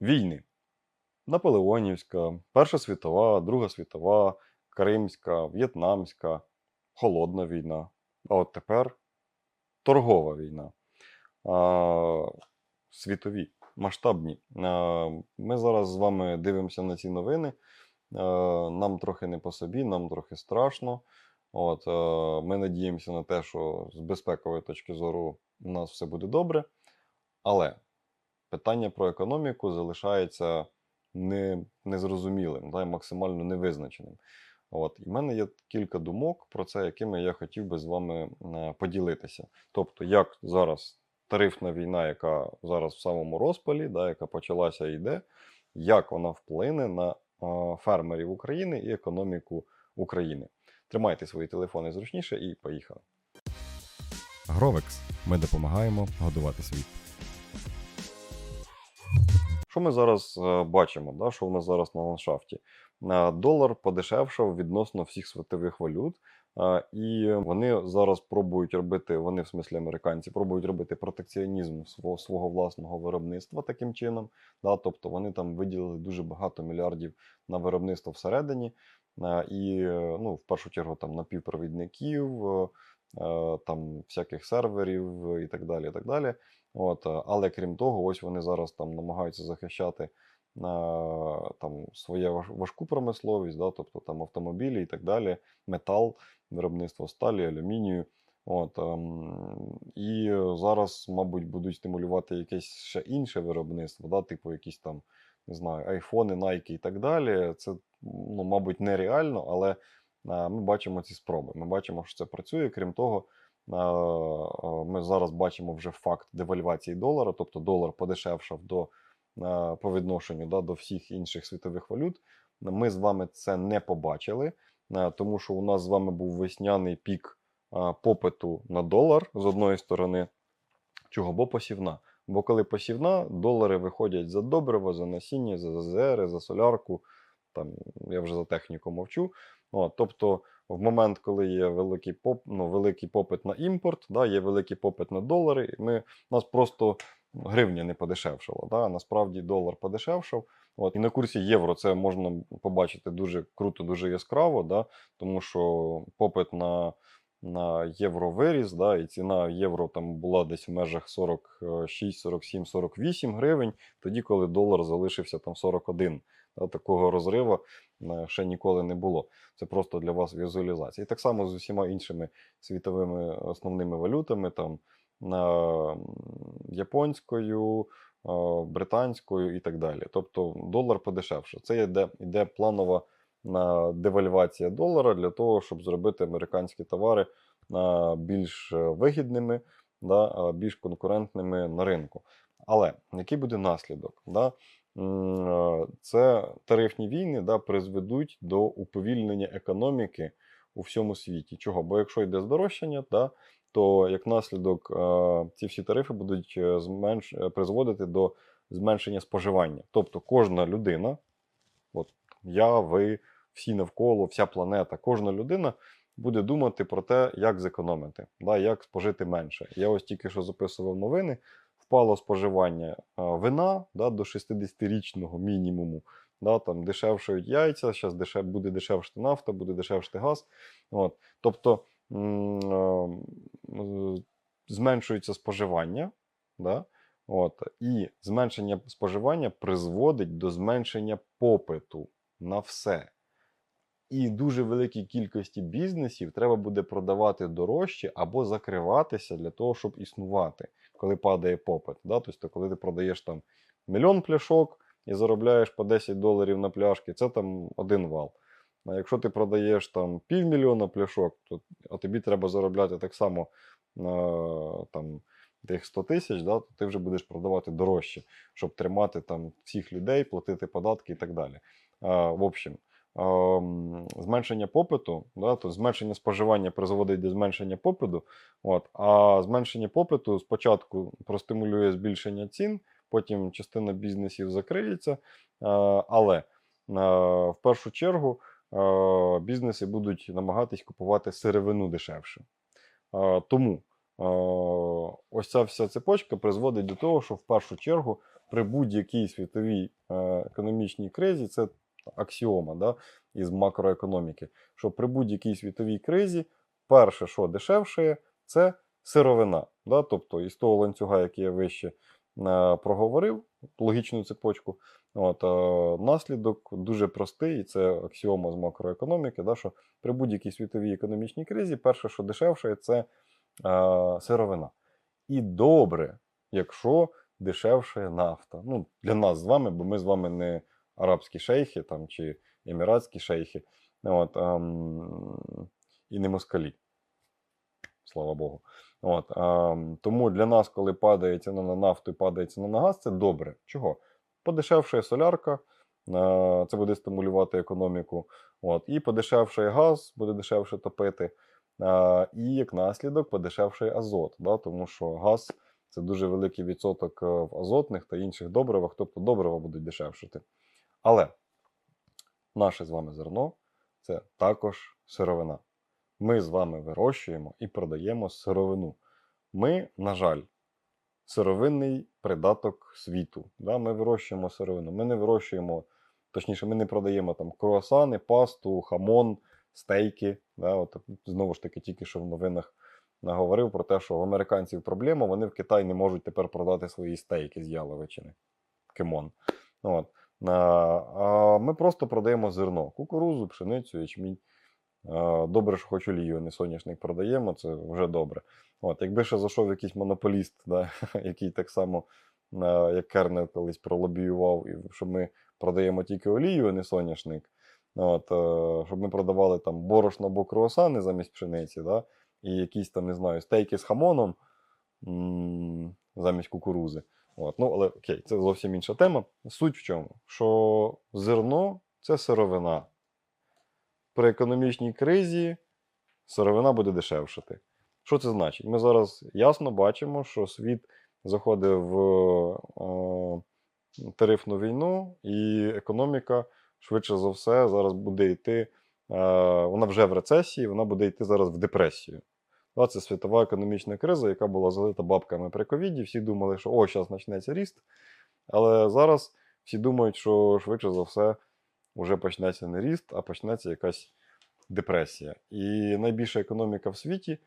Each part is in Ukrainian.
війни. Наполеонівська, Перша світова, Друга світова, Кримська, В'єтнамська, Холодна війна. А от тепер торгова війна. А, світові, масштабні. А, ми зараз з вами дивимося на ці новини. А, нам трохи не по собі, нам трохи страшно. От, ми надіємося на те, що з безпекової точки зору у нас все буде добре. Але питання про економіку залишається не, незрозумілим, да, максимально невизначеним. От, і в мене є кілька думок про це, якими я хотів би з вами е, поділитися. Тобто, як зараз тарифна війна, яка зараз в самому розпалі, да, яка почалася і йде, як вона вплине на е, фермерів України і економіку України. Тримайте свої телефони зручніше і поїхали. Гровекс. Ми допомагаємо годувати світ. Що ми зараз е, бачимо? Да? Що в нас зараз на ландшафті? Е, Долар подешевшав відносно всіх світових валют, е, і вони зараз пробують робити, вони, в смислі американці, пробують робити протекціонізм свого, свого власного виробництва таким чином. Да? Тобто вони там виділили дуже багато мільярдів на виробництво всередині, і ну, в першу чергу там напівпровідників, там всяких серверів і так далі. І так далі. От, е, але крім того, ось вони зараз там намагаються захищати е, там важ- важку промисловість, да, тобто там автомобілі і так далі, метал, виробництво сталі, алюмінію. От, ем, і зараз, мабуть, будуть стимулювати якесь ще інше виробництво, да, типу якісь там, не знаю, айфони, Nike і так далі. Це, ну, мабуть, нереально, але е, ми бачимо ці спроби. Ми бачимо, що це працює. Крім того, Е, е, Ми зараз бачимо вже факт девальвації долара, тобто долар подешевшав до, е, по відношенню да, до всіх інших світових валют. Ми з вами це не побачили, е, тому що у нас з вами був весняний пік е, попиту на долар з одної сторони. Чого? Бо посівна. Бо коли посівна, долари виходять за добриво, за насіння, за ЗЗР, за солярку. Там я вже за техніку мовчу. От, тобто, в момент, коли є великий поп, ну, великий попит на імпорт, да, є великий попит на долари, ми, нас просто гривня не подешевшала. Да, насправді долар подешевшав. От, і на курсі євро це можна побачити дуже круто, дуже яскраво, да, тому що попит на, на євро виріс, да, і ціна євро там була десь в межах 46, 47, 48 гривень, тоді, коли долар залишився там 41. Да, такого розриву е, ще ніколи не було. Це просто для вас візуалізація. І так само з усіма іншими світовими основними валютами, там японською, е, британською і так далі. Тобто долар подешевше. Це йде, йде планова девальвація долара для того, щоб зробити американські товари е, більш вигідними, да, е, більш конкурентними на ринку. Але який буде наслідок? Да? Е, Це тарифні війни да, призведуть до уповільнення економіки у всьому світі. Чого? Бо якщо йде здорожчання, да, то як наслідок е, ці всі тарифи будуть е, зменш... призводити до зменшення споживання. Тобто кожна людина, от я, ви, всі навколо, вся планета, кожна людина буде думати про те, як зекономити, да, як спожити менше. Я ось тільки що записував новини. Впало споживання е, вина да, до 60-річного мінімуму. Да, там дешевшають яйця, зараз дешев, буде дешевшити нафта, буде дешевшити газ. От. Тобто е, зменшується споживання, да, от, і зменшення споживання призводить до зменшення попиту на все. І дуже великій кількості бізнесів треба буде продавати дорожче або закриватися для того, щоб існувати, коли падає попит. Да? Тобто, коли ти продаєш там мільйон пляшок і заробляєш по 10 доларів на пляшки, це там один вал. А якщо ти продаєш там півмільйона пляшок, то а тобі треба заробляти так само на там, тих 100 тисяч, да, то ти вже будеш продавати дорожче, щоб тримати там всіх людей, платити податки і так далі. А, в общем, ем, зменшення попиту, да, то зменшення споживання призводить до зменшення попиту. От, а зменшення попиту спочатку простимулює збільшення цін, потім частина бізнесів закриється. Е, але е, в першу чергу е, бізнеси будуть намагатись купувати сировину дешевше. Тому ось ця вся цепочка призводить до того, що в першу чергу при будь-якій світовій економічній кризі, це аксіома да, із макроекономіки, що при будь-якій світовій кризі перше, що дешевше, це сировина. Да? Тобто із того ланцюга, який я вище е, проговорив, логічну цепочку, от, е, наслідок дуже простий, і це аксіома з макроекономіки, да, що при будь-якій світовій економічній кризі, перше, що дешевше, це е, сировина. І добре, якщо дешевше нафта. Ну, для нас з вами, бо ми з вами не арабські шейхи там, чи еміратські шейхи, от, ем, і не москалі. Слава Богу. От, ем, тому для нас, коли падає ціна на нафту і падає ціна на газ, це добре. Чого? Подешевшає солярка, е, це буде стимулювати економіку. От, і подешевшає газ, буде дешевше топити. Е, і як наслідок подешевшає азот, да, тому що газ це дуже великий відсоток е, в азотних та інших добривах, тобто добрива будуть дешевшити. Але наше з вами зерно це також сировина. Ми з вами вирощуємо і продаємо сировину. Ми, на жаль, сировинний придаток світу. Да? Ми вирощуємо сировину. Ми не вирощуємо, точніше, ми не продаємо там круасани, пасту, хамон, стейки. Да? От, знову ж таки, тільки що в новинах наговорив про те, що в американців проблема, вони в Китай не можуть тепер продати свої стейки з яловичини. Кимон. От. А ми просто продаємо зерно, кукурузу, пшеницю, ячмінь. Добре, що хоч олію, не соняшник продаємо, це вже добре. От, Якби ще зайшов якийсь монополіст, да, який так само, як Кернер колись пролобіював, що ми продаємо тільки олію, а не соняшник. От, Щоб ми продавали там борошно або круасани замість пшениці, да, і якісь там, не знаю, стейки з хамоном замість кукурузи. От. Ну, але окей, це зовсім інша тема. Суть в чому? Що зерно це сировина. При економічній кризі сировина буде дешевшати. Що це значить? Ми зараз ясно бачимо, що світ заходить в е, тарифну війну, і економіка швидше за все зараз буде йти. е, Вона вже в рецесії, вона буде йти зараз в депресію. Да, Це світова економічна криза, яка була залита бабками при ковіді. Всі думали, що о, зараз почнеться ріст. Але зараз всі думають, що швидше за все вже почнеться не ріст, а почнеться якась депресія. І найбільша економіка в світі,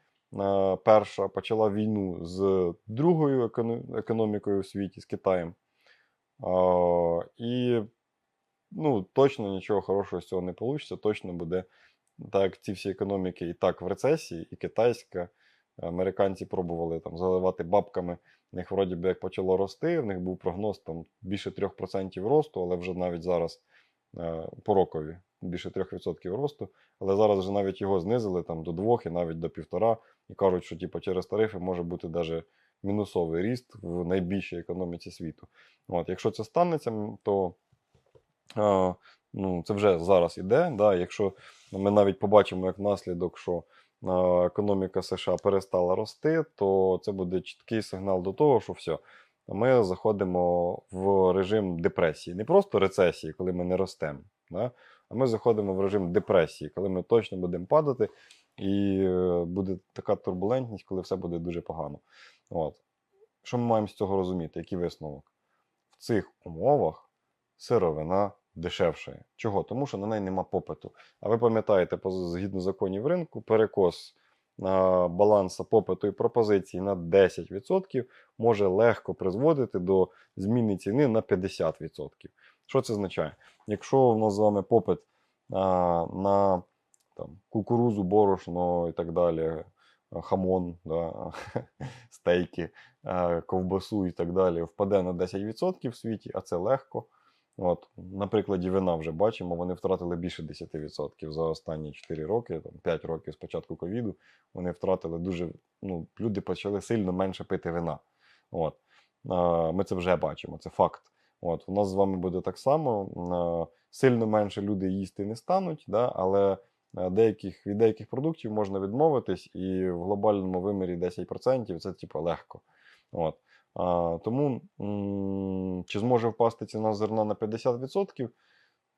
перша, почала війну з другою економікою в світі, з Китаєм. І ну, точно нічого хорошого з цього не вийде. Точно буде так, ці всі економіки і так в рецесії, і китайська. Американці пробували там заливати бабками. В них вроді би як почало рости. В них був прогноз там більше 3% росту, але вже навіть зараз е, по рокові більше 3% росту. Але зараз вже навіть його знизили там до 2 і навіть до 1,5. І кажуть, що типу, через тарифи може бути навіть мінусовий ріст в найбільшій економіці світу. От, якщо це станеться, то е, ну, це вже зараз іде. Да? Якщо ми навіть побачимо як наслідок, що економіка США перестала рости, то це буде чіткий сигнал до того, що все, ми заходимо в режим депресії. Не просто рецесії, коли ми не ростемо, да? а ми заходимо в режим депресії, коли ми точно будемо падати, і е, буде така турбулентність, коли все буде дуже погано. От. Що ми маємо з цього розуміти? Який висновок? В цих умовах сировина дешевшає. Чого? Тому що на неї нема попиту. А ви пам'ятаєте, згідно законів ринку, перекос балансу попиту і пропозиції на 10% може легко призводити до зміни ціни на 50%. Що це означає? Якщо у нас з вами попит на там, кукурузу, борошно і так далі, хамон, да, стейки, ковбасу і так далі, впаде на 10% в світі, а це легко. От, на прикладі вина вже бачимо, вони втратили більше 10% за останні 4 роки, там, 5 років з початку ковіду. Вони втратили дуже. Ну, люди почали сильно менше пити вина. От. Ми це вже бачимо, це факт. От, у нас з вами буде так само. Сильно менше люди їсти не стануть, да, але деяких, від деяких продуктів можна відмовитись, і в глобальному вимірі 10% це типу легко. От. Тому чи зможе впасти ціна зерна на 50%?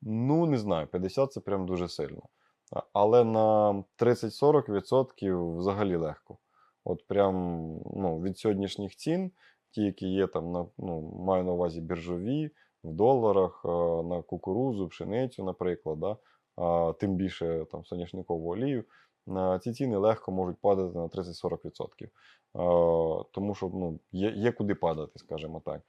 Ну, не знаю, 50% це прям дуже сильно. Але на 30-40% взагалі легко. от прям ну, від сьогоднішніх цін, ті, які є там на ну, маю на увазі біржові, в доларах, на кукурузу, пшеницю, наприклад, да, тим більше там соняшникову олію, ці ціни легко можуть падати на 30-40%. Е, Тому що ну, є, є куди падати, скажімо так.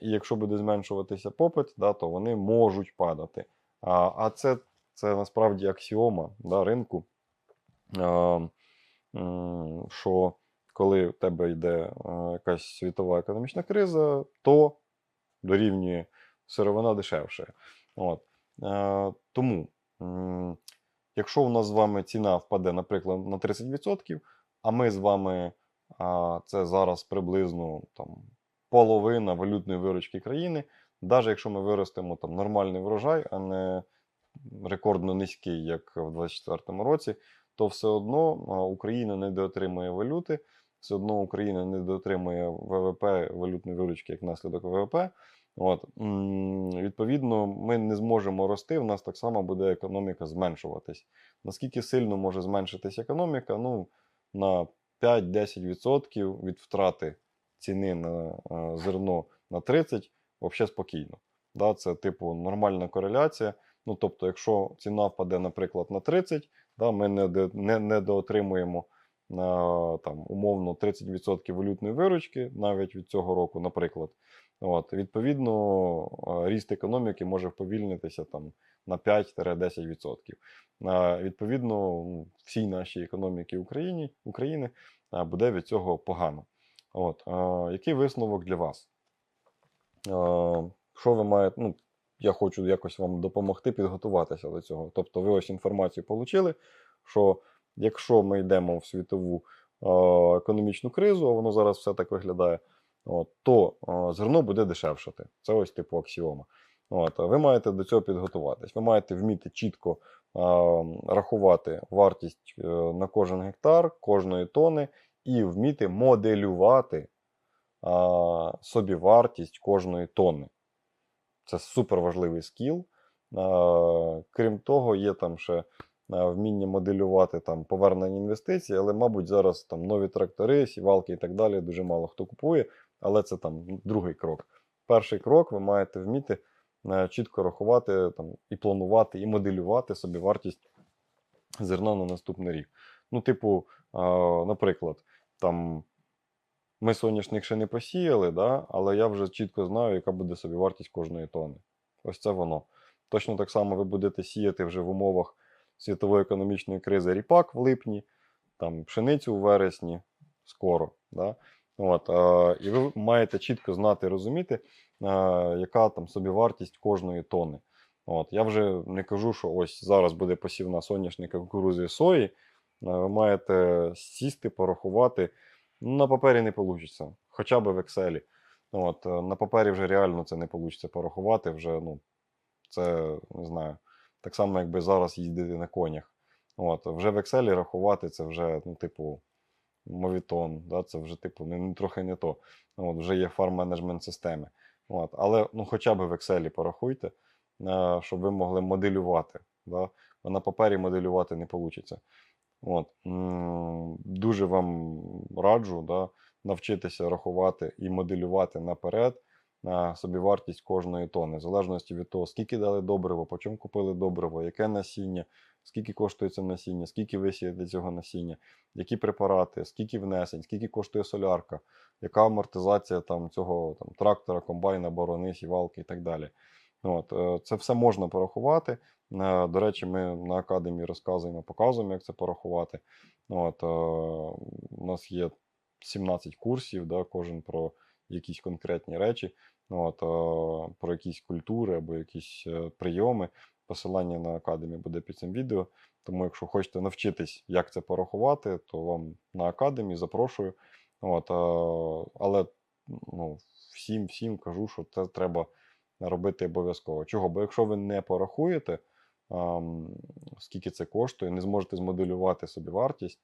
І якщо буде зменшуватися попит, да, то вони можуть падати. А, а це, це насправді аксіома да, ринку, що коли в тебе йде е, якась світова економічна криза, то дорівнює сировина дешевше. От. Е, тому, якщо у нас з вами ціна впаде, наприклад, на 30%, а ми з вами а, це зараз приблизно там, половина валютної виручки країни, навіть якщо ми виростемо там, нормальний врожай, а не рекордно низький, як в 2024 році, то все одно Україна не доотримує валюти, все одно Україна не доотримує ВВП валютної виручки як наслідок ВВП. От, відповідно, ми не зможемо рости, в нас так само буде економіка зменшуватись. Наскільки сильно може зменшитись економіка? Ну, на 5-10% від втрати ціни на е, зерно на 30 взагалі спокійно. Да, це типу нормальна кореляція. Ну, тобто, якщо ціна впаде, наприклад, на 30, да, ми не, не, не доотримуємо на там, умовно 30% валютної виручки навіть від цього року, наприклад. От, відповідно, е, ріст економіки може вповільнитися там, на 5-10%. Е, Відповідно, ну, всій нашій економіці Україні, України е, буде від цього погано. От, який висновок для вас? Що ви маєте? Ну, я хочу якось вам допомогти підготуватися до цього. Тобто, ви ось інформацію отримали, що якщо ми йдемо в світову економічну кризу, а воно зараз все так виглядає, от, то е, зерно буде дешевшати. Це ось типу аксіома. От, ви маєте до цього підготуватись. Ви маєте вміти чітко е, рахувати вартість е, на кожен гектар, кожної тони, і вміти моделювати е, собівартість кожної тонни. Це супер важливий скіл. Е, Крім того, є там ще е, вміння моделювати там повернення інвестицій, але, мабуть, зараз там нові трактори, сівалки і так далі дуже мало хто купує, але це там другий крок. Перший крок ви маєте вміти е, чітко рахувати там, і планувати, і моделювати собі вартість зерна на наступний рік. Ну, типу, е, наприклад, там ми соняшник ще не посіяли, да? але я вже чітко знаю, яка буде собі вартість кожної тони. Ось це воно. Точно так само ви будете сіяти вже в умовах світової економічної кризи ріпак в липні, там пшеницю у вересні, скоро. Да? От, е, і ви маєте чітко знати і розуміти, е, яка там собі вартість кожної тони. От, я вже не кажу, що ось зараз буде посівна соняшника кукурузи сої. Ви маєте сісти, порахувати. Ну, на папері не вийде, хоча б в Excel. От, на папері вже реально це не вийде порахувати. Вже, ну, це не знаю. Так само, якби зараз їздити на конях. От, вже в Excel рахувати це вже, ну, типу, мовітон, да? це вже, типу, не, не, трохи не то. От, вже є фарм-менеджмент системи. От, але ну, хоча б в Excel порахуйте, е, щоб ви могли моделювати. Да? Бо на папері моделювати не вийде. От. Дуже вам раджу да, навчитися рахувати і моделювати наперед на собівартість кожної тони, в залежності від того, скільки дали добриво, по чому купили добриво, яке насіння, скільки коштує це насіння, скільки висіяти цього насіння, які препарати, скільки внесень, скільки коштує солярка, яка амортизація там, цього там, трактора, комбайна, борони, сівалки і так далі. От, е, це все можна порахувати. Е, До речі, ми на академії розказуємо, показуємо, як це порахувати. От, е, у нас є 17 курсів, да, кожен про якісь конкретні речі, от, про якісь культури або якісь прийоми. Посилання на академію буде під цим відео. Тому, якщо хочете навчитись, як це порахувати, то вам на академії запрошую. От, але ну, всім, всім кажу, що це треба робити обов'язково. Чого? Бо якщо ви не порахуєте, скільки це коштує, не зможете змоделювати собі вартість,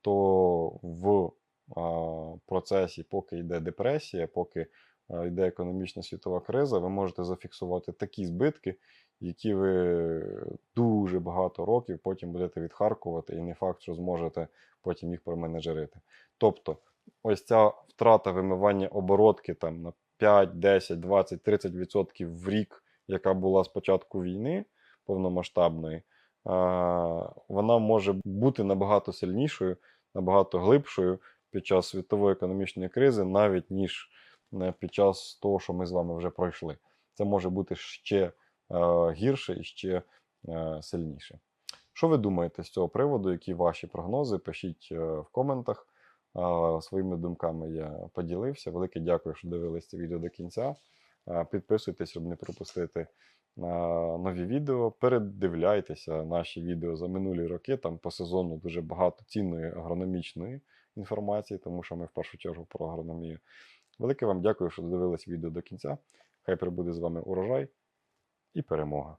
то в процесі, поки йде депресія, поки йде економічна світова криза, ви можете зафіксувати такі збитки, які ви дуже багато років потім будете відхаркувати, і не факт, що зможете потім їх променеджерити. Тобто, ось ця втрата вимивання оборотки там на 5, 10, 20, 30 відсотків в рік, яка була з початку війни повномасштабної, вона може бути набагато сильнішою, набагато глибшою під час світової економічної кризи, навіть ніж е, під час того, що ми з вами вже пройшли. Це може бути ще е, гірше і ще е, сильніше. Що ви думаєте з цього приводу? Які ваші прогнози? Пишіть е, в коментах. Своїми думками я поділився. Велике дякую, що дивились це відео до кінця. Підписуйтесь, щоб не пропустити нові відео. Передивляйтеся наші відео за минулі роки. Там по сезону дуже багато цінної агрономічної інформації, тому що ми в першу чергу про агрономію. Велике вам дякую, що додивились відео до кінця. Хай прибуде з вами урожай і перемога.